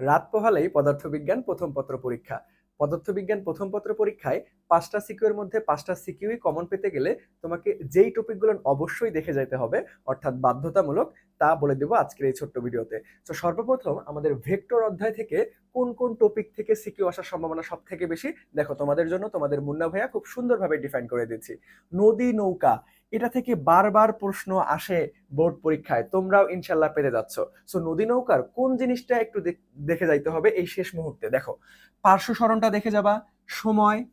রাত পোহালেই পদার্থবিজ্ঞান প্রথম পত্র পরীক্ষা। পদার্থবিজ্ঞান প্রথম পত্র পরীক্ষায় পাঁচটা সিকিউর মধ্যে পাঁচটা সিকিউই কমন পেতে গেলে তোমাকে যেই টপিকগুলো অবশ্যই দেখে যেতে হবে, অর্থাৎ বাধ্যতামূলক, তা বলে দেবো আজকের এই ছোট্ট ভিডিওতে। তো সর্বপ্রথম আমাদের ভেক্টর অধ্যায় থেকে কোন কোন টপিক থেকে সিকিউ আসার সম্ভাবনা সব থেকে বেশি, দেখো তোমাদের জন্য তোমাদের মুন্না ভাইয়া খুব সুন্দরভাবে ডিফাইন করে দিচ্ছি নদী নৌকা এটা থেকে বারবার প্রশ্ন আসে বোর্ড পরীক্ষায়। তোমরাও ইনশাল্লাহ পেতে যাচ্ছ। সো নদী নৌকার কোন জিনিসটা একটু দেখ- যাইতে হবে এই শেষ মুহূর্তে। দেখো, পার্শ্ব সরণটা দেখে যাবা, সময়,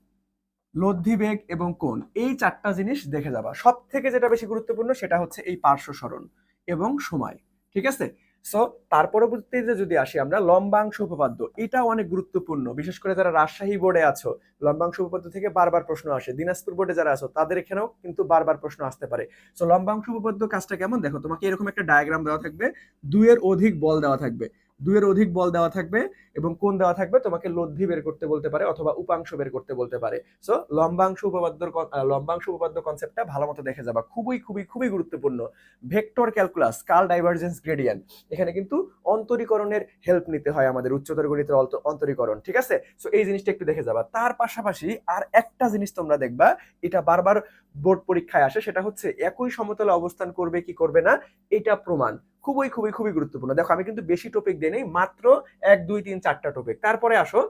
লব্ধি বেগ এবং কোন এই চারটা জিনিস দেখে যাবা। সব থেকে যেটা বেশি গুরুত্বপূর্ণ সেটা হচ্ছে এই পার্শ্ব সরণ এবং সময়। ঠিক আছে? সো তার পরবর্তীতে যদি আসি আমরা, লম্বাংশ উপপাদ্য এটা অনেক গুরুত্বপূর্ণ। বিশেষ করে যারা রাজশাহী বোর্ডে আছো, লম্বাংশ উপপাদ্য থেকে বারবার প্রশ্ন আসে। দিনাজপুর বোর্ডে যারা আছো, তাদের এখানেও কিন্তু বারবার প্রশ্ন আসতে পারে। সো লম্বাংশ উপপাদ্য কাজটা কেমন? দেখো, তোমাকে এরকম একটা ডায়াগ্রাম দেওয়া থাকবে। দুইয়ের অধিক বল দেওয়া থাকবে। দুইয়ের অধিক বল দেওয়া থাকবে এবং কোন দেওয়া থাকবে? তোমাকে লব্ধি বের করতে বলতে পারে অথবা উপাংশ বের করতে বলতে পারে। সো লম্বাংশ উপপাদ্যর লম্বাংশ উপপাদ্য কনসেপ্টটা ভালো মতো দেখে যাবা। খুবই খুবই খুবই গুরুত্বপূর্ণ। Vector calculus curl divergence gradient এখানে কিন্তু অন্তরীকরণের হেল্প নিতে হয় আমাদের উচ্চতর গণিতের অন্ত- অন্তরীকরণ, ঠিক আছে? সো এই জিনিসটা একটু দেখে যাবা। তার পাশাপাশি আর একটা জিনিস তোমরা দেখবা, এটা বারবার বোর্ড পরীক্ষায় আসে, সেটা হচ্ছে একই সমতলে অবস্থান করবে কি করবে না, এটা প্রমাণ। খুবই খুবই খুবই গুরুত্বপূর্ণ। দেখো, আমি কিন্তু বেশি টপিক দিই মাত্র এক, দুই, তিন, চারটা টপিক তারপরে আসো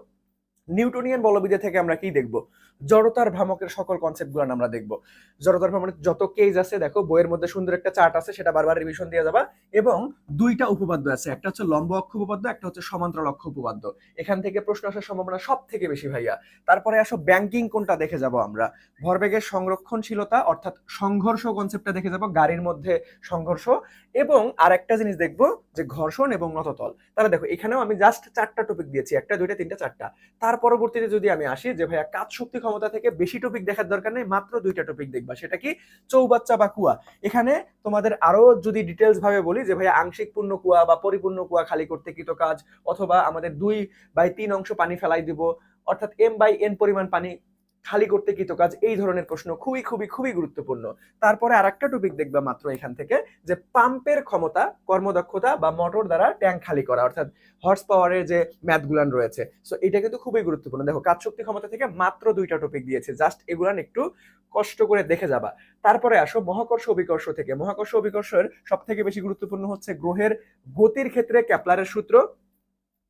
নিউটনিয়ান বলবিদ্যা থেকে আমরা কি দেখব? জড়তার ভ্রামকের সকল কনসেপ্টগুলো আমরা দেখব। জড়তার ভ্রামকের যত কেজ আছে, দেখো, বইয়ের মধ্যে সুন্দর একটা চার্ট আছে, সেটা বারবার রিভিশন দিয়ে যাবা। এবং দুইটা উপপাদ্য আছে, একটা হচ্ছে লম্ব অক্ষ উপপাদ্য, একটা হচ্ছে সমান্তরাল অক্ষ উপপাদ্য। এখান থেকে প্রশ্ন আসার সম্ভাবনা সব থেকে বেশি, ভাইয়া। তারপরে আসো ব্যাংকিং কোনটা দেখে যাব আমরা? ভরবেগের সংরক্ষণশীলতা, অর্থাৎ সংঘর্ষ কনসেপ্টটা দেখে যাব, গাড়ির মধ্যে সংঘর্ষ। এবং আরেকটা জিনিস দেখব, যে ঘর্ষণ এবং নততল। তাহলে দেখো, এখানেও আমি জাস্ট চারটা টপিক দিয়েছি, একটা, দুইটা, তিনটা, চারটা। তার পরবর্তীতে যদি আমি আসি, যে ভাইয়া কাজ শক্তি ক্ষমতা থেকে বেশি টপিক দেখার দরকার নেই, মাত্র দুইটা টপিক দেখবা। সেটা কি? চৌবাচ্চা বা কুয়া। এখানে তোমাদের আরও যদি ডিটেলস ভাবে বলি, যে ভাইয়া আংশিক পূর্ণ কুয়া বা পরিপূর্ণ কুয়া খালি করতে কৃত কাজ? অথবা আমাদের দুই বাই তিন অংশ পানি ফেলাই দিব, অর্থাৎ এম বাই এন পরিমাণ পানি খালি করতে কৃত কাজ এই ধরনের প্রশ্ন খুবই খুবই খুবই গুরুত্বপূর্ণ। তারপরে আরেকটা টপিক দেখবা মাত্র এখান থেকে, যে পাম্পের ক্ষমতা, কর্মদক্ষতা বা মোটর দ্বারা ট্যাঙ্ক খালি করা, অর্থাৎ হর্স পাওয়ারের যে ম্যাথগুলান রয়েছে। সো এটা কিন্তু খুবই গুরুত্বপূর্ণ। দেখো, কাজ শক্তি ক্ষমতা থেকে মাত্র দুইটা টপিক দিয়েছে জাস্ট এগুলান একটু কষ্ট করে দেখে যাবা। তারপরে আসো মহাকর্ষ অভিকর্ষ থেকে। মহাকর্ষ অভিকর্ষের সব থেকে বেশি গুরুত্বপূর্ণ হচ্ছে গ্রহের গতির ক্ষেত্রে ক্যাপলারের সূত্র।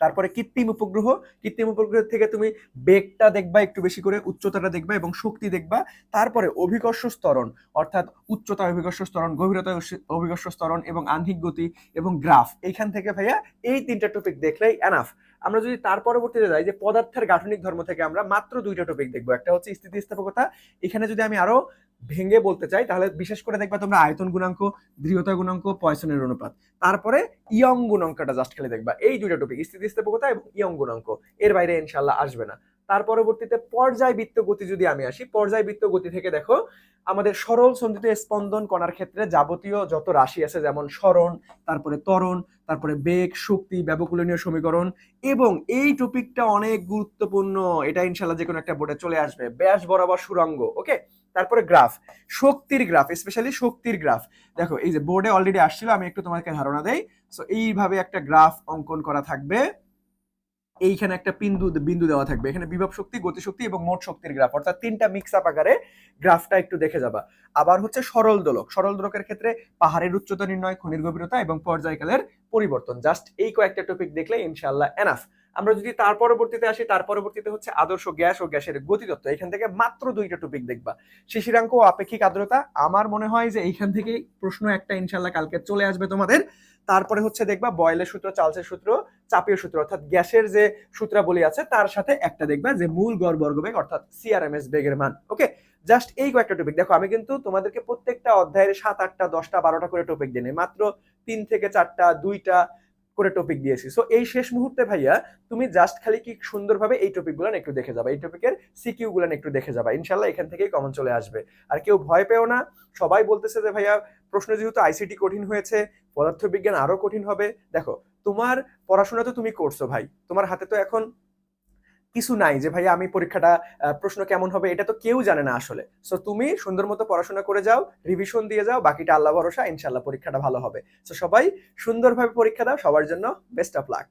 তারপরে কৃত্রিম উপগ্রহ কৃত্রিম উপগ্রহ থেকে তুমি বেগটা দেখবা, একটু বেশি করে উচ্চতাটা দেখবা এবং শক্তি দেখবা। তারপরে অভিকর্ষ স্তরণ, অর্থাৎ উচ্চতা অভিকর্ষ স্তরণ, গভীরতা অভিকর্ষ স্তরণ এবং আহ্নিক গতি এবং গ্রাফ। এইখান থেকে ভাইয়া এই তিনটা টপিক দেখলেই এনাফ আমরা যদি তার পরবর্তীতে যাই যে পদার্থের গাঠনিক ধর্ম থেকে আমরা মাত্র দুইটা টপিক দেখব। একটা হচ্ছে স্থিতিস্থাপকতা। এখানে যদি আমি আরও ভেঙে বলতে চাই, তাহলে বিশেষ করে দেখবা তোমরা আয়তন গুণাঙ্ক, দৃঢ়তা গুণাঙ্ক, পয়সনের অনুপাত। তারপরে ইয়ং গুণাঙ্কটা জাস্ট খেলে দেখবা। এই দুইটা টপিক স্থিতিস্থাপকতা এবং ইয়ং গুণাঙ্ক। এর বাইরে ইনশাল্লাহ আসবে না। তার পরবর্তীতে পর্যায় পর্যায়বৃত্ত গতি যদি আমি আসি পর্যায় পর্যায়বৃত্ত গতি থেকে দেখো, আমাদের সরল সন্ধিত স্পন্দন কণার ক্ষেত্রে যাবতীয় যত রাশি আছে, যেমন স্মরণ, তারপরে ত্বরণ, তারপরে বেগ, শক্তি, ব্যবকুলনীয় সমীকরণ, এবং এই টপিকটা অনেক গুরুত্বপূর্ণ। এটা ইনশাল্লাহ যে কোনো একটা বোর্ডে চলে আসবে। ব্যাস বরাবর সুরঙ্গ ওকে তারপরে গ্রাফ শক্তির গ্রাফ স্পেশালি শক্তির গ্রাফ দেখো, এই যে বোর্ডে অলরেডি আসছিল, আমি একটু তোমাকে ধারণা দেই। সো এইভাবে একটা গ্রাফ অঙ্কন করা থাকবে। এইখানে একটা বিন্দু বিন্দু দেওয়া থাকবে। এখানে বিভব শক্তি গতিশক্তি এবং মোট শক্তির গ্রাফ। অর্থাৎ তিনটা মিক্স আপ আকারে গ্রাফটা একটু দেখে যাবা। আবার হচ্ছে সরল দোলক। সরল দোলকের ক্ষেত্রে পাহাড়ের উচ্চতা নির্ণয়, খনির গভীরতা এবং পর্যায়কালের পরিবর্তন। জাস্ট এই কয়েকটা টপিক দেখলে ইনশাল্লাহ এনাফ আমরা যদি তার পরবর্তীতে আসি, তার পরবর্তীতে হচ্ছে আদর্শ গ্যাস ও গ্যাসের গতিতত্ত্ব এখান থেকে মাত্র দুইটা টপিক দেখবা। শিশিরাঙ্ক ও আপেক্ষিক আর্দ্রতা, আমার মনে হয় যে এইখান থেকে প্রশ্ন একটা ইনশাল্লাহ কালকে চলে আসবে তোমাদের। তারপরে হচ্ছে দেখবা বয়েলের সূত্র চার্লসের সূত্র চাপীয় সূত্র, অর্থাৎ গ্যাসের যে সূত্রাবলী আছে, তার সাথে একটা দেখবা যে মূল গড় বর্গবেগ, অর্থাৎ সিআরএমএস বেগের মান। ওকে জাস্ট এই কয়েকটা টপিক দেখো, আমি কিন্তু তোমাদেরকে প্রত্যেকটা অধ্যায়ের সাত, আটটা, দশটা, বারোটা করে টপিক দিই মাত্র তিন থেকে চারটা, দুইটা করে টপিক দিয়েছি। সো এই শেষ মুহূর্তে ভাইয়া, তুমি জাস্ট খালি কি সুন্দরভাবে এই টপিকগুলো একটু দেখে যাবা। এই টপিকের সিকিউ গুলো একটু দেখে যাবা। ইনশাল্লাহ এখান থেকেই কমন চলে আসবে। আর কেউ ভয় পেও না। সবাই বলতেছে যে, ভাইয়া, প্রশ্ন যেহেতু আইসিটি কঠিন হয়েছে, পদার্থবিজ্ঞান আরও কঠিন হবে। দেখো, তোমার পড়াশোনা তো তুমি করছ ভাই। তোমার হাতে তো এখন কিছু নাই যে, ভাইয়া, আমি পরীক্ষাটা প্রশ্ন কেমন হবে? এটা তো কেউ জানে না আসলে। সো তুমি সুন্দর মতো পড়াশোনা করে যাও রিভিশন দিয়ে যাও, বাকিটা আল্লাহ ভরসা ইনশাল্লাহ পরীক্ষাটা ভালো হবে। সো সবাই সুন্দরভাবে পরীক্ষা দাও, সবার জন্য বেস্ট অফ লাক